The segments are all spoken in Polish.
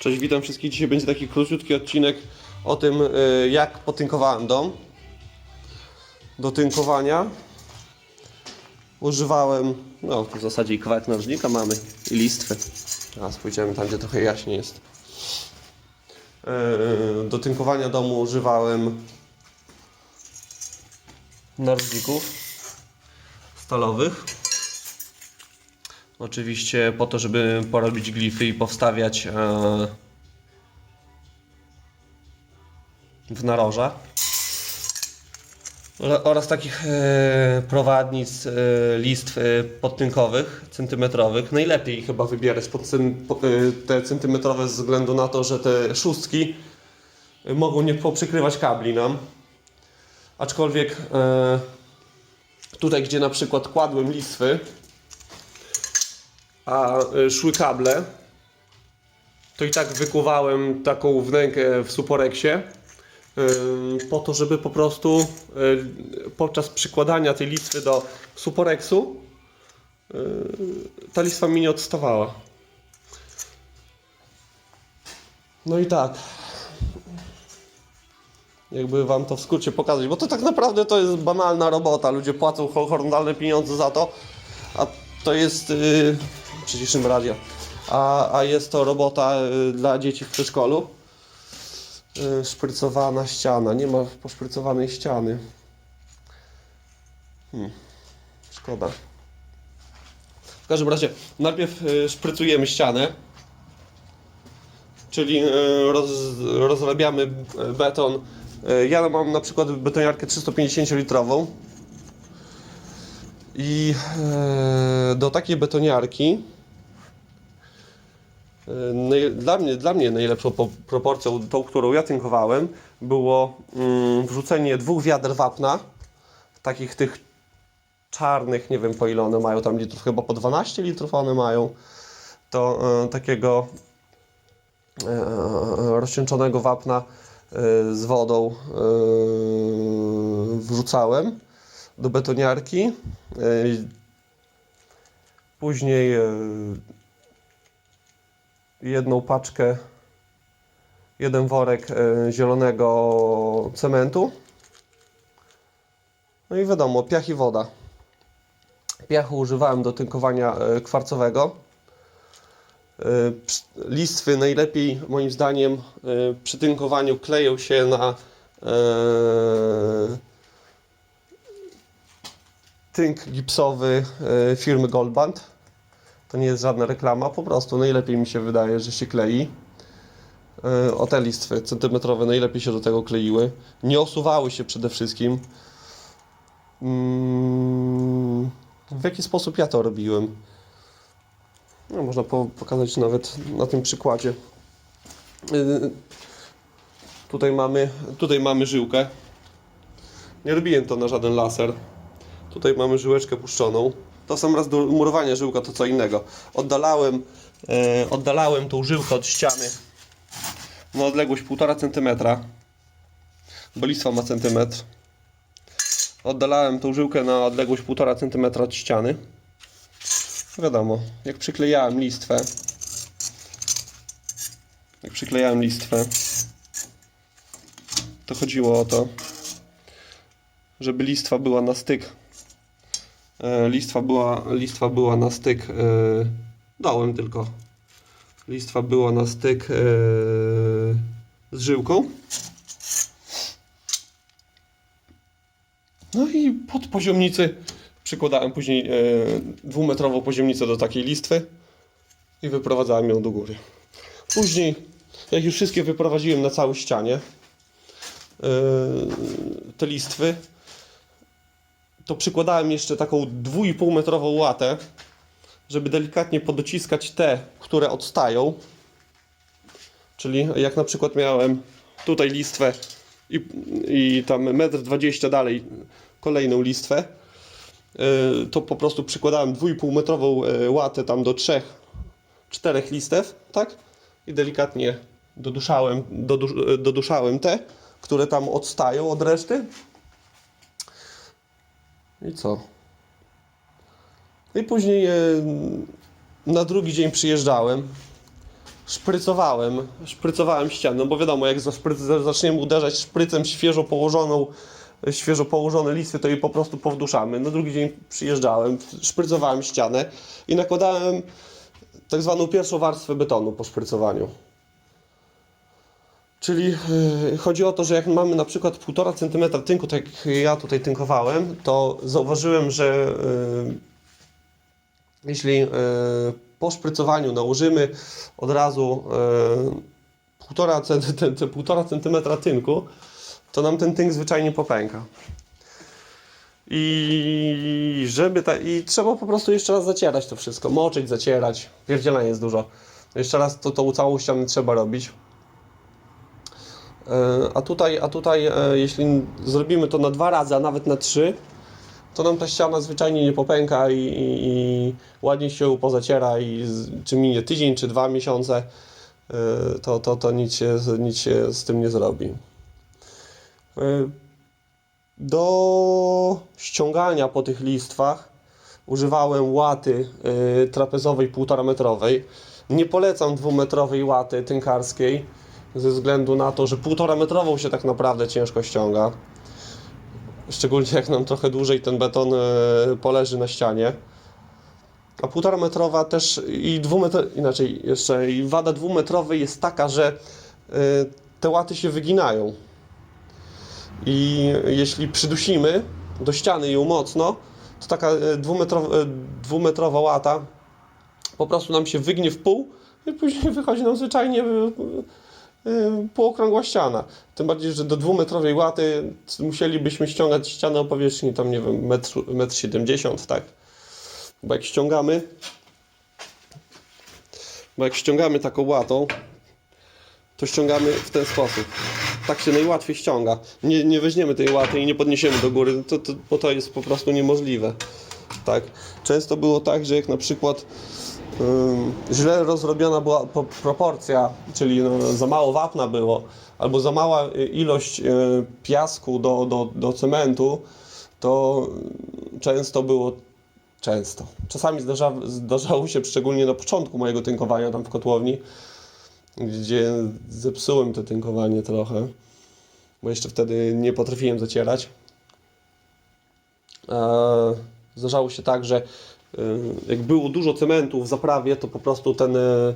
Cześć, witam wszystkich. Dzisiaj będzie taki króciutki odcinek o tym, y, jak potynkowałem dom. Do tynkowania używałem, no w zasadzie i kawałek narzędzika mamy i listwy. Teraz pójdziemy tam, gdzie trochę jaśniej jest. Y, Do tynkowania domu używałem narzędzików stalowych. Oczywiście po to, żeby porobić glify i powstawiać e, w narożach. Ora- Oraz takich e, prowadnic e, listw e, podtynkowych, centymetrowych. Najlepiej chyba wybierać pod po, e, te centymetrowe ze względu na to, że te szóstki e, mogą nie poprzykrywać kabli nam. Aczkolwiek e, tutaj, gdzie na przykład kładłem listwy, a y, szły kable, to i tak wykuwałem taką wnękę w Suporexie y, po to, żeby po prostu y, podczas przykładania tej listwy do Suporexu y, ta listwa mi nie odstawała. No i tak. Jakby wam to w skrócie pokazać, bo to tak naprawdę to jest banalna robota. Ludzie płacą ho- horrendalne pieniądze za to, a to jest yy, przyciszym radia. A, a jest to robota y, dla dzieci w przedszkolu. Y, szprycowana ściana. Nie ma poszprycowanej ściany. Hmm. Szkoda. W każdym razie, najpierw y, szprycujemy ścianę. Czyli roz, rozrabiamy beton. Ja mam na przykład betoniarkę 350 litrową. I do takiej betoniarki dla, mnie, dla mnie najlepszą po, proporcją, tą, którą ja tynkowałem, było mm, wrzucenie dwóch wiader wapna, takich tych czarnych, nie wiem po ile one mają tam litrów, chyba po 12 litrów one mają, to e, takiego e, rozcieńczonego wapna z wodą wrzucałem do betoniarki. Później jedną paczkę, jeden worek e, zielonego cementu. No i wiadomo, piach i woda. Piachu używałem do tynkowania e, kwarcowego. E, Listwy najlepiej moim zdaniem przy tynkowaniu kleją się na tynk gipsowy firmy Goldband. To nie jest żadna reklama, po prostu najlepiej mi się wydaje, że się klei. E, O te listwy centymetrowe najlepiej się do tego kleiły. Nie osuwały się przede wszystkim. Mm, W jaki sposób ja to robiłem? No, można po, pokazać nawet na tym przykładzie. E, Tutaj mamy, tutaj mamy żyłkę. Nie robiłem to na żaden laser. Tutaj mamy żyłeczkę puszczoną. To sam raz do murowania żyłka to co innego. Oddalałem, e, oddalałem tą żyłkę od ściany na odległość 1,5 cm. Bo listwa ma centymetr. Oddalałem tą żyłkę na odległość 1,5 cm od ściany. Wiadomo, jak przyklejałem listwę, jak przyklejałem listwę, to chodziło o to, żeby listwa była na styk Listwa była, listwa była na styk e, dołem tylko. Listwa była na styk e, z żyłką. No i pod poziomnicy przykładałem później e, dwumetrową poziomnicę do takiej listwy i wyprowadzałem ją do góry. Później, jak już wszystkie wyprowadziłem na całej ścianie, e, te listwy, to przykładałem jeszcze taką 2,5 metrową łatę, żeby delikatnie podociskać te, które odstają. Czyli jak na przykład miałem tutaj listwę i, i tam 1,20 m dalej kolejną listwę, yy, to po prostu przykładałem 2,5 metrową yy, łatę tam do 3, 4 listew, tak? I delikatnie doduszałem, dodusz, doduszałem te, które tam odstają od reszty. I co? I później e, na drugi dzień przyjeżdżałem. szprycowałem, szprycowałem ścianę, bo wiadomo, jak zaczniemy uderzać szprycem świeżo położoną, świeżo położone listwy, to je po prostu powduszamy. Na drugi dzień przyjeżdżałem, szprycowałem ścianę i nakładałem tak zwaną pierwszą warstwę betonu po szprycowaniu. Czyli yy, chodzi o to, że jak mamy na przykład 1,5 cm tynku, tak jak ja tutaj tynkowałem, to zauważyłem, że yy, jeśli yy, po szprycowaniu nałożymy od razu yy, 1,5 cm, te, te 1,5 cm tynku, to nam ten tynk zwyczajnie popęka. I żeby ta, i trzeba po prostu jeszcze raz zacierać to wszystko, moczyć, zacierać. Pierdzielania jest dużo. Jeszcze raz to, tą całą ścianę trzeba robić. E, A tutaj, a tutaj e, jeśli zrobimy to na dwa razy, a nawet na trzy, to nam ta ściana zwyczajnie nie popęka i, i, i ładnie się pozaciera i czy minie tydzień, czy dwa miesiące, e, to, to, to nic, się, nic się z tym nie zrobi. Do ściągania po tych listwach używałem łaty trapezowej 1,5 metrowej. Nie polecam dwumetrowej łaty tynkarskiej ze względu na to, że 1,5 metrową się tak naprawdę ciężko ściąga. Szczególnie jak nam trochę dłużej ten beton y, poleży na ścianie. A 1,5 metrowa też i dwumetr... inaczej jeszcze i wada dwumetrowej jest taka, że y, te łaty się wyginają. I jeśli przydusimy do ściany ją mocno, to taka e, dwumetrowa, e, dwumetrowa łata po prostu nam się wygnie w pół i później wychodzi nam zwyczajnie e, e, półokrągła ściana. Tym bardziej, że do dwumetrowej łaty musielibyśmy ściągać ścianę o powierzchni tam, nie wiem, metr, metr 70, tak? Bo jak ściągamy, bo jak ściągamy taką łatą, to ściągamy w ten sposób. Tak się najłatwiej ściąga. Nie, nie weźmiemy tej łaty i nie podniesiemy do góry, to, to, bo to jest po prostu niemożliwe. Tak. Często było tak, że jak na przykład źle rozrobiona była po- proporcja, czyli no, za mało wapna było, albo za mała y, ilość y, piasku do, do, do cementu, to często było często. Czasami zdarza, zdarzało się, szczególnie na początku mojego tynkowania tam w kotłowni, gdzie zepsułem to tynkowanie trochę, bo jeszcze wtedy nie potrafiłem zacierać. Eee, Zdarzało się tak, że jak było dużo cementu w zaprawie, to po prostu ten, e,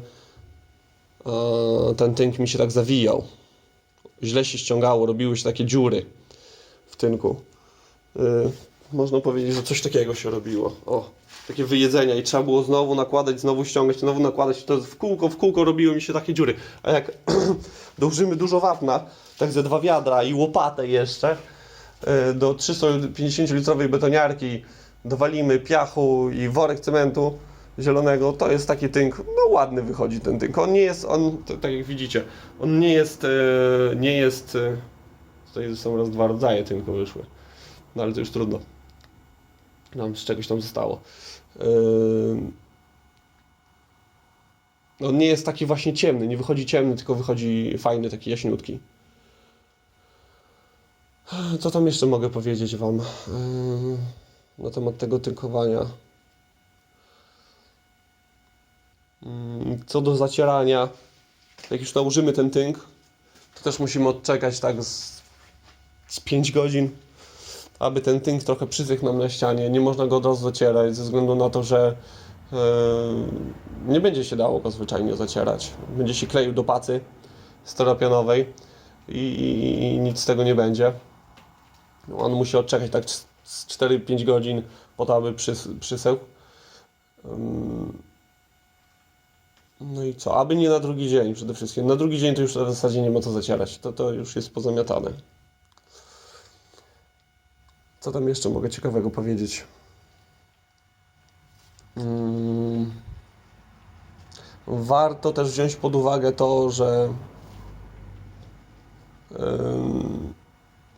e, ten tynk mi się tak zawijał. Źle się ściągało, robiły się takie dziury w tynku. E, Można powiedzieć, że coś takiego się robiło. O, takie wyjedzenia i trzeba było znowu nakładać, znowu ściągać, znowu nakładać. To w kółko, w kółko robiły mi się takie dziury. A jak dołożymy dużo wapna, tak ze dwa wiadra i łopatę jeszcze, y, do 350-litrowej betoniarki dowalimy piachu i worek cementu zielonego, to jest taki tynk, no ładny wychodzi ten tynk. On nie jest, on, to, tak jak widzicie, on nie jest, e, nie jest, e, tutaj są raz dwa rodzaje tynku wyszły, no ale to już trudno. Nam z czegoś tam zostało. Ym, On nie jest taki właśnie ciemny, nie wychodzi ciemny, tylko wychodzi fajny, taki jaśniutki. Co tam jeszcze mogę powiedzieć Wam ym, na temat tego tynkowania? Ym, Co do zacierania, jak już nałożymy ten tynk, to też musimy odczekać tak z, z 5 godzin, aby ten tynk trochę przyzykł nam na ścianie. Nie można go od razu zacierać ze względu na to, że e, nie będzie się dało go zwyczajnie zacierać. Będzie się kleił do pacy steropianowej i, i, i nic z tego nie będzie. On musi odczekać tak z- z 4-5 godzin po to, aby przys, przyseł. No i co? Aby nie na drugi dzień przede wszystkim. Na drugi dzień to już w zasadzie nie ma co zacierać. To, to już jest pozamiatane. Co tam jeszcze mogę ciekawego powiedzieć? Warto też wziąć pod uwagę to, że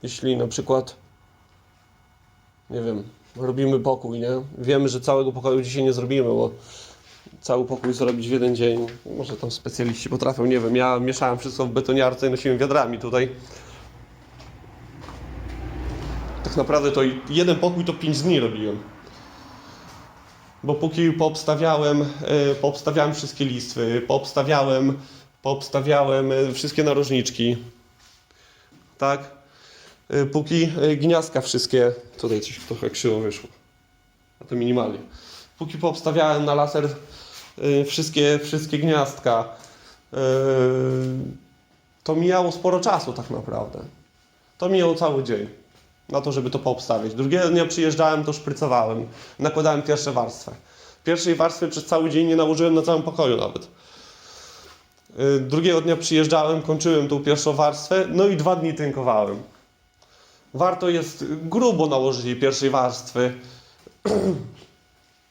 jeśli na przykład nie wiem, robimy pokój, nie? Wiemy, że całego pokoju dzisiaj nie zrobimy, bo cały pokój zrobić w jeden dzień. Może tam specjaliści potrafią, nie wiem. Ja mieszałem wszystko w betoniarce i nosiłem wiadrami tutaj. Tak naprawdę to jeden pokój to 5 dni robiłem. bo póki poobstawiałem, y, poobstawiałem wszystkie listwy, poobstawiałem, poobstawiałem y, wszystkie narożniczki, tak? Y, Póki y, gniazdka wszystkie, tutaj coś trochę krzywo wyszło, a to minimalnie. Póki poobstawiałem na laser y, wszystkie, wszystkie gniazdka, to mijało sporo czasu tak naprawdę. To mijało cały dzień na to, żeby to poobstawić. Drugiego dnia przyjeżdżałem, to szprycowałem. Nakładałem pierwsze warstwę. Pierwszej warstwy przez cały dzień nie nałożyłem na całym pokoju nawet. Drugiego dnia przyjeżdżałem, kończyłem tą pierwszą warstwę, no i dwa dni tynkowałem. Warto jest grubo nałożyć jej pierwszej warstwy.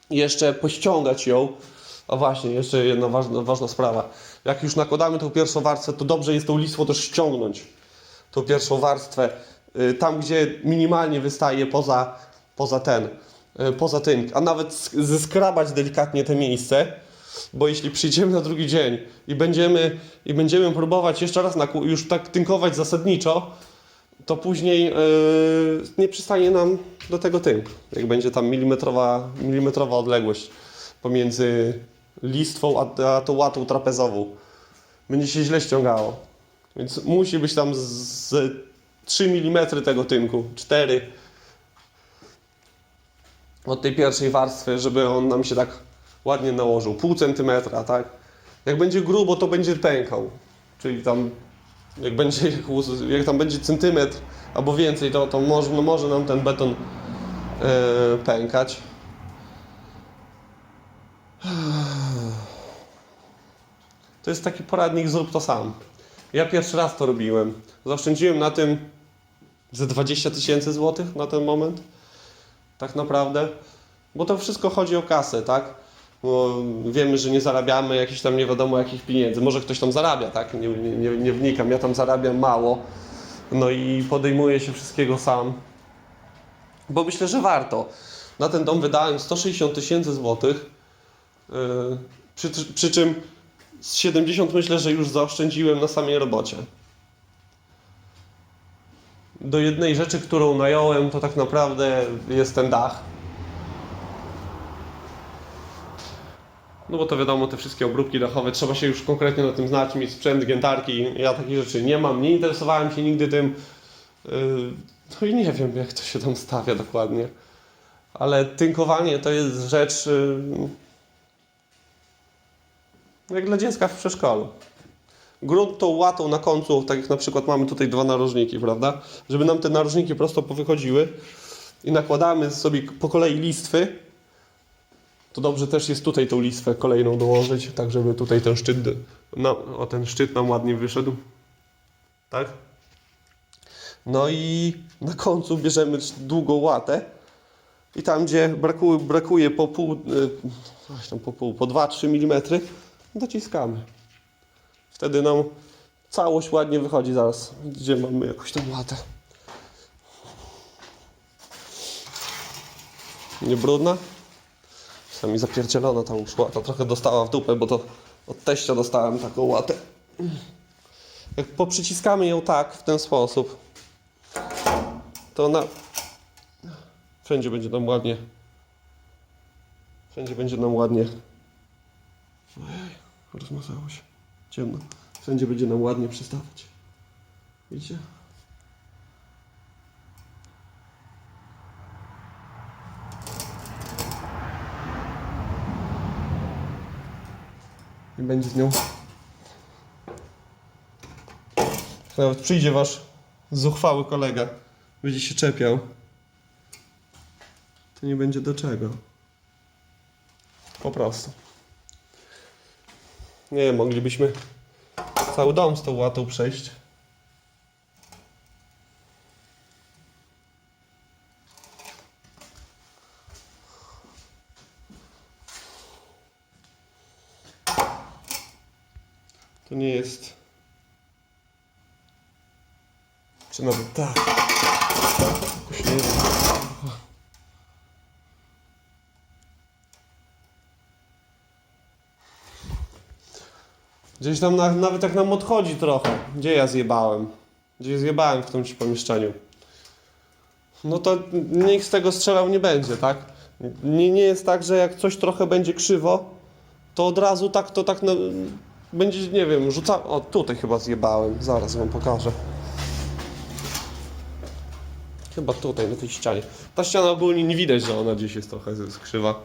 jeszcze pościągać ją. A właśnie, jeszcze jedna ważna, ważna sprawa. Jak już nakładamy tą pierwszą warstwę, to dobrze jest tą listwą też ściągnąć tą pierwszą warstwę y, tam, gdzie minimalnie wystaje poza, poza ten, y, poza tynk, a nawet sk- zeskrabać delikatnie te miejsce, bo jeśli przyjdziemy na drugi dzień i będziemy, i będziemy próbować jeszcze raz już tak tynkować zasadniczo, to później yy, nie przystanie nam do tego tynk. Jak będzie tam milimetrowa, milimetrowa odległość pomiędzy listwą a, a tą łatą trapezową. Będzie się źle ściągało. Więc musi być tam z, z 3 mm tego tynku, 4 od tej pierwszej warstwy, żeby on nam się tak ładnie nałożył. Pół centymetra, tak? Jak będzie grubo, to będzie pękał. Czyli tam, jak, będzie, jak tam będzie centymetr albo więcej, to, to może, no może nam ten beton yy, pękać. To jest taki poradnik, zrób to sam. Ja pierwszy raz to robiłem. Zaoszczędziłem na tym ze 20 tysięcy złotych na ten moment. Tak naprawdę. Bo to wszystko chodzi o kasę, tak? Bo wiemy, że nie zarabiamy jakichś tam nie wiadomo jakich pieniędzy. Może ktoś tam zarabia, tak? Nie, nie, nie, wnikam. Ja tam zarabiam mało. No i podejmuję się wszystkiego sam. Bo myślę, że warto. Na ten dom wydałem 160 tysięcy złotych. Yy, przy, przy czym z 70 myślę, że już zaoszczędziłem na samej robocie. Do jednej rzeczy, którą nająłem, to tak naprawdę jest ten dach. No bo to wiadomo, te wszystkie obróbki dachowe, trzeba się już konkretnie na tym znać, mieć sprzęt, giętarki. Ja takich rzeczy nie mam, nie interesowałem się nigdy tym. Yy, No i nie wiem, jak to się tam stawia dokładnie. Ale tynkowanie to jest rzecz yy, jak dla dziecka w przedszkolu. Grunt tą łatą na końcu, tak jak na przykład mamy tutaj dwa narożniki, prawda? Żeby nam te narożniki prosto powychodziły i nakładamy sobie po kolei listwy, to dobrze też jest tutaj tą listwę kolejną dołożyć, tak żeby tutaj ten szczyt, no, o ten szczyt nam ładnie wyszedł. Tak? No i na końcu bierzemy długą łatę i tam, gdzie brakuje, brakuje po pół, y, tam po pół, po 2-3 mm, dociskamy. Wtedy nam całość ładnie wychodzi zaraz, gdzie mamy jakąś tam łatę. Nie brudna? Czasami zapierdzielona tam już łata. Trochę dostała w dupę, bo to od teścia dostałem taką łatę. Jak poprzyciskamy ją tak, w ten sposób, to ona wszędzie będzie nam ładnie wszędzie będzie nam ładnie Ojej, rozmazało się. Ciemno. Wszędzie będzie nam ładnie przystawać. Widzicie? I będzie z nią. Nawet przyjdzie wasz zuchwały kolega, będzie się czepiał. To nie będzie do czego. Po prostu. Nie moglibyśmy cały dom z tą łatą przejść. To nie jest. Czy nawet tak. Jakoś nie jest. Gdzieś tam na, nawet jak nam odchodzi trochę. Gdzie ja zjebałem? Gdzie zjebałem w tym pomieszczeniu? No to nikt z tego strzelał nie będzie, tak? Nie, nie jest tak, że jak coś trochę będzie krzywo, to od razu tak to tak będzie, nie wiem, rzuca. O, tutaj chyba zjebałem. Zaraz wam pokażę. Chyba tutaj, na tej ścianie. Ta ściana ogólnie nie widać, że ona gdzieś jest trochę krzywa.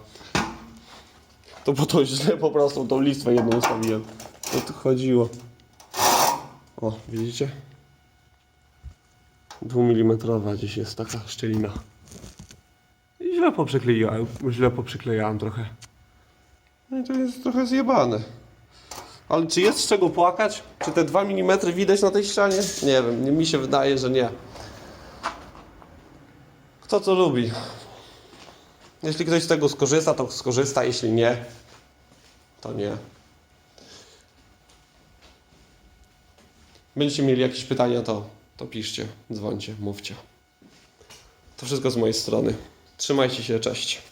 To po to źle po prostu tą listwę jedną ustawiłem. O to chodziło. O, widzicie? Dwumilimetrowa gdzieś jest taka szczelina. I źle poprzykleiłem, źle poprzyklejałem trochę. No i to jest trochę zjebane. Ale czy jest z czego płakać? Czy te 2 mm widać na tej ścianie? Nie wiem, mi się wydaje, że nie. Kto co lubi. Jeśli ktoś z tego skorzysta, to skorzysta, jeśli nie, to nie. Będziecie mieli jakieś pytania, to, to piszcie, dzwońcie, mówcie. To wszystko z mojej strony. Trzymajcie się, cześć.